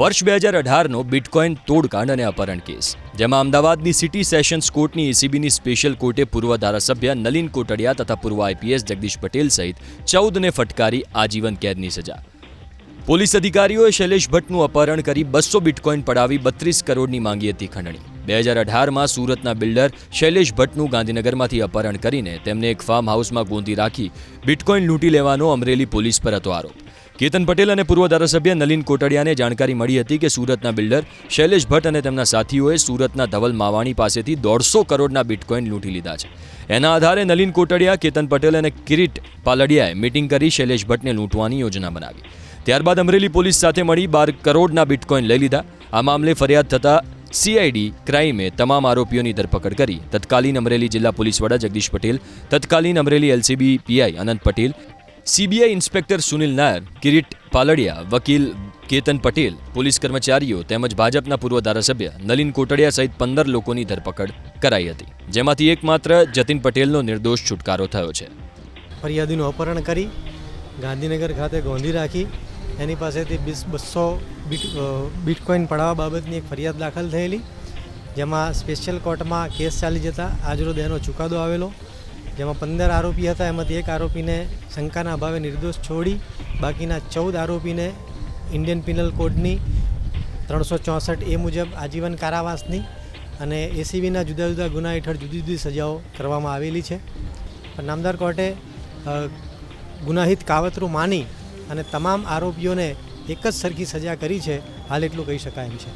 વર્ષ બે હજાર અઢારનો બિટકોઇન તોડકાંડ અને અપહરણ કેસ. જેમાં અમદાવાદની સિટી સેશન્સ કોર્ટની એસીબીની સ્પેશિયલ કોર્ટે પૂર્વ ધારાસભ્ય નલિન કોટડિયા તથા પૂર્વ આઈપીએસ જગદીશ પટેલ સહિત ચૌદને ફટકારી આજીવન કેદની સજા. પોલીસ અધિકારીઓએ શૈલેષ ભટ્ટનું અપહરણ કરી બસો બિટકોઇન પડાવી બત્રીસ કરોડની માંગી હતી ખંડણી. બે હજાર અઢારમાં સુરતના બિલ્ડર શૈલેષ ભટ્ટનું ગાંધીનગરમાંથી અપહરણ કરીને તેમને એક ફાર્મ હાઉસમાં ગોંધી રાખી બિટકોઇન લૂંટી લેવાનો અમરેલી પોલીસ પર હતો આરોપ. કેતન પટેલ અને પૂર્વ ધારાસભ્ય નલિન કોટડિયાને જાણકારી મળી હતી કે સુરતના બિલ્ડર શૈલેષ ભટ્ટ અને તેમના સાથીઓએ સુરતના ધવલ માવાણી પાસેથી દોઢસો કરોડના બિટકોઇન લૂંટી લીધા છે. એના આધારે નલિન કોટડિયા, કેતન પટેલ અને કિરીટ પાલડિયાએ મિટિંગ કરી શૈલેષ ભટ્ટને લૂંટવાની યોજના બનાવી. ત્યારબાદ અમરેલી પોલીસ સાથે મળી બાર કરોડના બિટકોઇન લઈ લીધા. આ મામલે ફરિયાદ થતાં સીઆઈડી ક્રાઇમે તમામ આરોપીઓની ધરપકડ કરી. તત્કાલીન અમરેલી જિલ્લા પોલીસ વડા જગદીશ પટેલ, તત્કાલીન Amreli LCB PI Anant Patel CBI inspector Sunil Nair Kirit Paldiya વકીલ કેતન પટેલ પોલીસ કર્મચારીઓ તેમજ ભાજપના પૂર્વ ધારાસભ્ય નલિન કોટડિયા સહિત પંદર લોકોની ધરપકડ કરાઈ હતી. જેમાંથી એકમાત્ર જતીન પટેલનો નિર્દોષ છુટકારો થયો છે. ફરિયાદીનું અપહરણ કરી ગાંધીનગર ખાતે ગોંધી રાખી એની પાસેથી બીસ બસો બીટ બિટકોઇન પડાવવા બાબતની એક ફરિયાદ દાખલ થયેલી, જેમાં સ્પેશિયલ કોર્ટમાં કેસ ચાલી જતા આજરોજ એનો ચુકાદો આવેલો. જેમાં પંદર આરોપી હતા. એમાંથી એક આરોપીને શંકાના અભાવે નિર્દોષ છોડી, બાકીના ચૌદ આરોપીને ઇન્ડિયન પિનલ કોડની ત્રણસો ચોસઠ એ મુજબ આજીવન કારાવાસની અને એસીબીના જુદા જુદા ગુના હેઠળ જુદી જુદી સજાઓ કરવામાં આવેલી છે. પણ નામદાર કોર્ટે ગુનાહિત કાવતરું માની અને તમામ આરોપીઓને એક જ સરખી સજા કરી છે. હાલ એટલું કહી શકાય એમ છે.